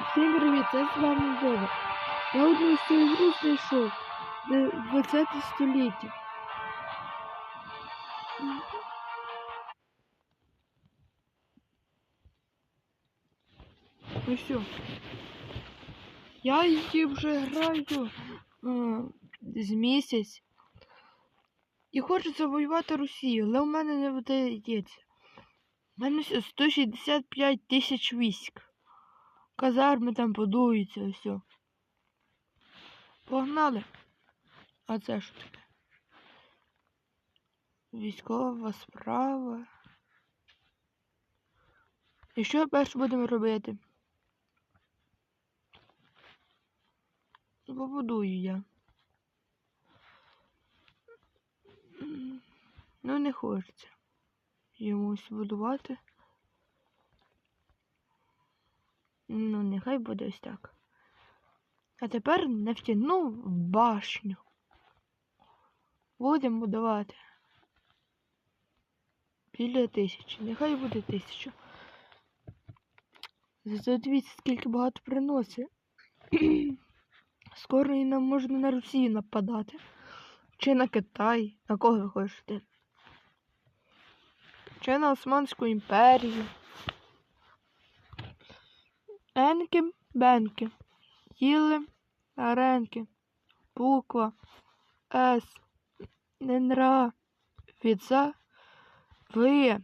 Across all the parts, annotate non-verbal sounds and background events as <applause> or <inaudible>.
Всім привіт, це з вами Вова. Я одну з цю ігру знайшов де 20 століття. Ну все. Я її вже граю е, з місяць. І хочу завоювати Росію, але у мене не вдається. У мене 165 тисяч військ. Казарми там будуються, все. Погнали. А це що таке? Військова справа. І що перше будемо робити? Побудую я. Ну, не хочеться йомусь будувати. Ну, нехай буде ось так. А тепер нефтяну башню. Будемо будувати. Біля тисячі. Нехай буде тисяча. Зато дивіться, скільки багато приносить. <clears throat> Скоро і нам можна на Росію нападати. Чи на Китай. На кого ви хочете? Чи на Османську імперію. Енки, бенки. Їли, аренки. Буква. С. Ненра. Віца. Ви.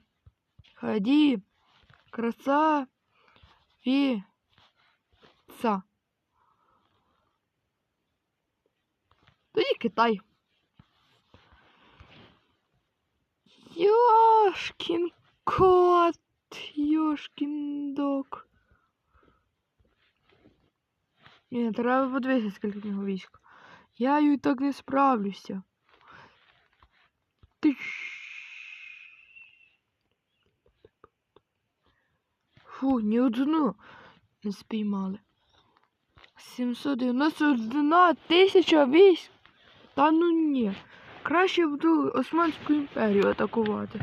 Ході. Краса. Ві. Ца. Тоді Китай. Йошкін кот. Йошкін док. Ні, треба подивитися, скільки в нього військ. Я і так не справлюся. Ти. Фу, ні одну не спіймали. 791 тисяча військ. Та ну ні. Краще буду Османську імперію атакувати.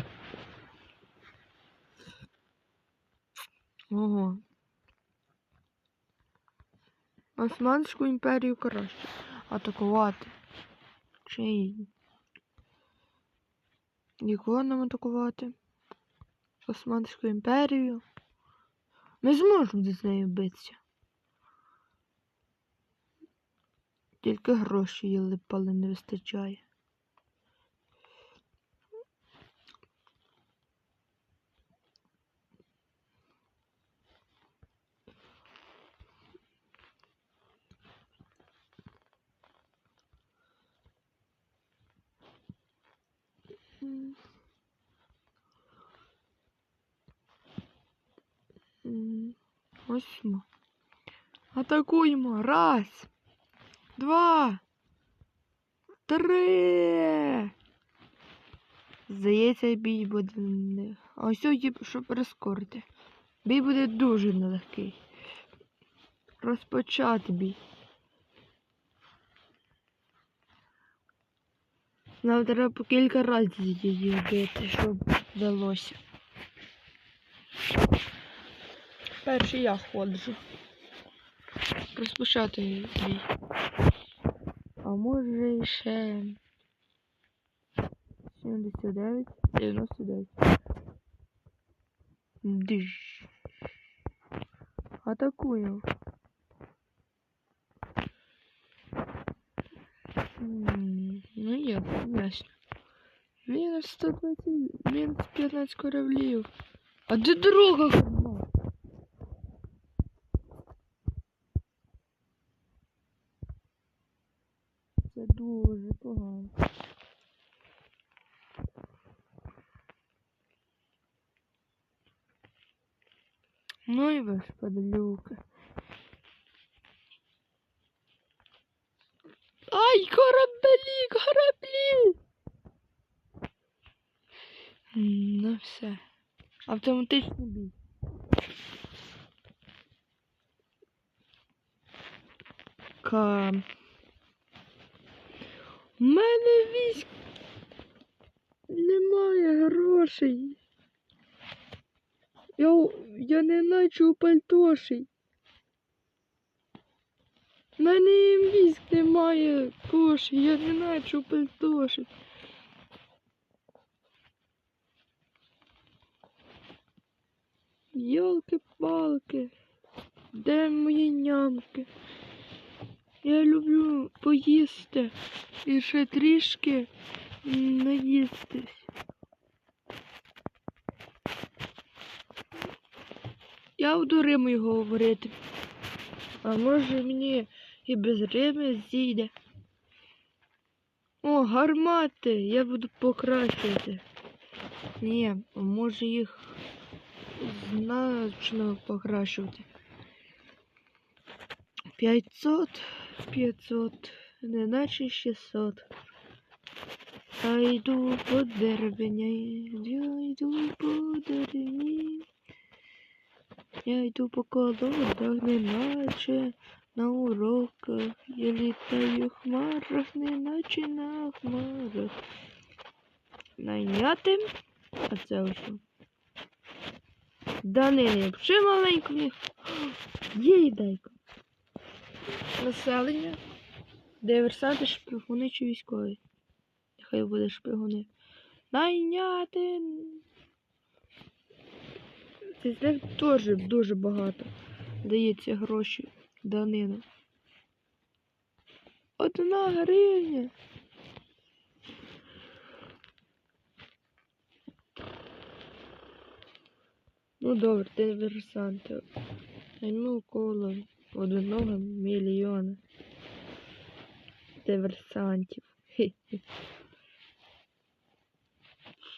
Ого. Османську імперію краще атакувати. Чи нікого нам атакувати? Османську імперію. Ми зможемо з нею битися. Тільки гроші їли липали не вистачає. Ось. Атакуємо. Раз. Два. Три. Здається, бій буде не. А ось є, щоб прискорити. Бій буде дуже нелегкий. Розпочати бій. Нам треба по кілька разів її вбити, щоб вдалося. Перший я ходжу. Розпочати бій. А може ще 79, 99. Диш. Атакую. М, Ну є, ясно. Мінус 120, мінус 15 кораблів. А де дорога? Це дуже погано. Ну і ви ж подлюки. Ай, кораблі, кораблі! Ну все. Автоматичний бій. Ка. У мене військ немає грошей. Я, у- я не наче у пальтоші. У мене військ немає коші, я не знаю, що пельтошить. Йолки-палки, де мої нямки? Я люблю поїсти і ще трішки наїстись. Я буду римою говорити. А може мені і без рими зійде. О, гармати! Я буду покращувати. Ні, може їх значно покращувати. 500, 500, неначе 600. Я йду по деревні, я йду по деревні. Я йду по колодах, неначе на уроках. Я літаю в хмарах, неначе на хмарах. Найняти, а це ось. що? Да не, ще маленько їх. Є їдайка. Населення. Диверсанти, шпигуни чи військові. Нехай буде шпигуни. Найняти. Це них теж дуже багато. Дається гроші данина. Одна гривня. Ну добре, диверсанти. Найму коло одного мільйона диверсантів. Хе-хе.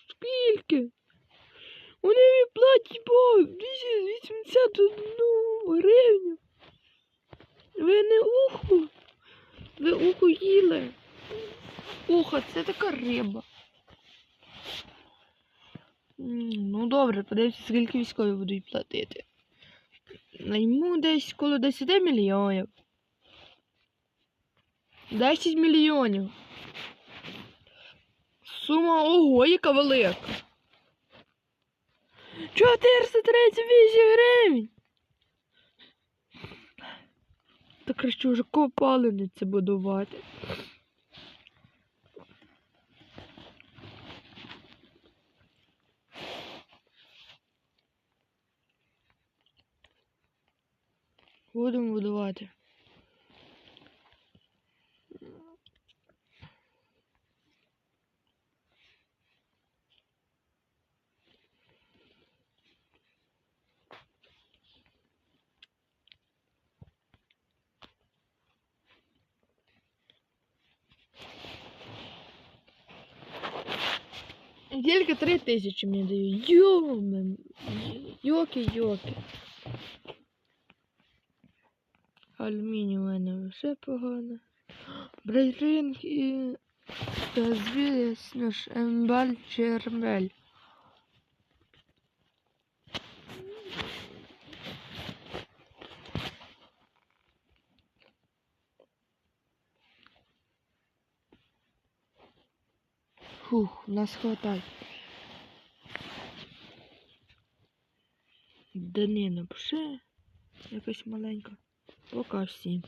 Скільки? Вони мені платять по 281 гривню. Ви не уху? Ви уху їли? Уха, це така риба. Ну добре, подивимося, скільки військові будуть платити. Найму десь коло 10 мільйонів. 10 мільйонів. Сума ого, яка велика. 438 гривень. Та краще вже копалини це будувати. Будемо будувати. Тільки три тисячі мені дають. Йоки-йоки. Алюміній у мене все погано. Брейринг і звісно ж ембаль чермель. Фух, нас хватає. Данина пше якась маленька. Пока всім.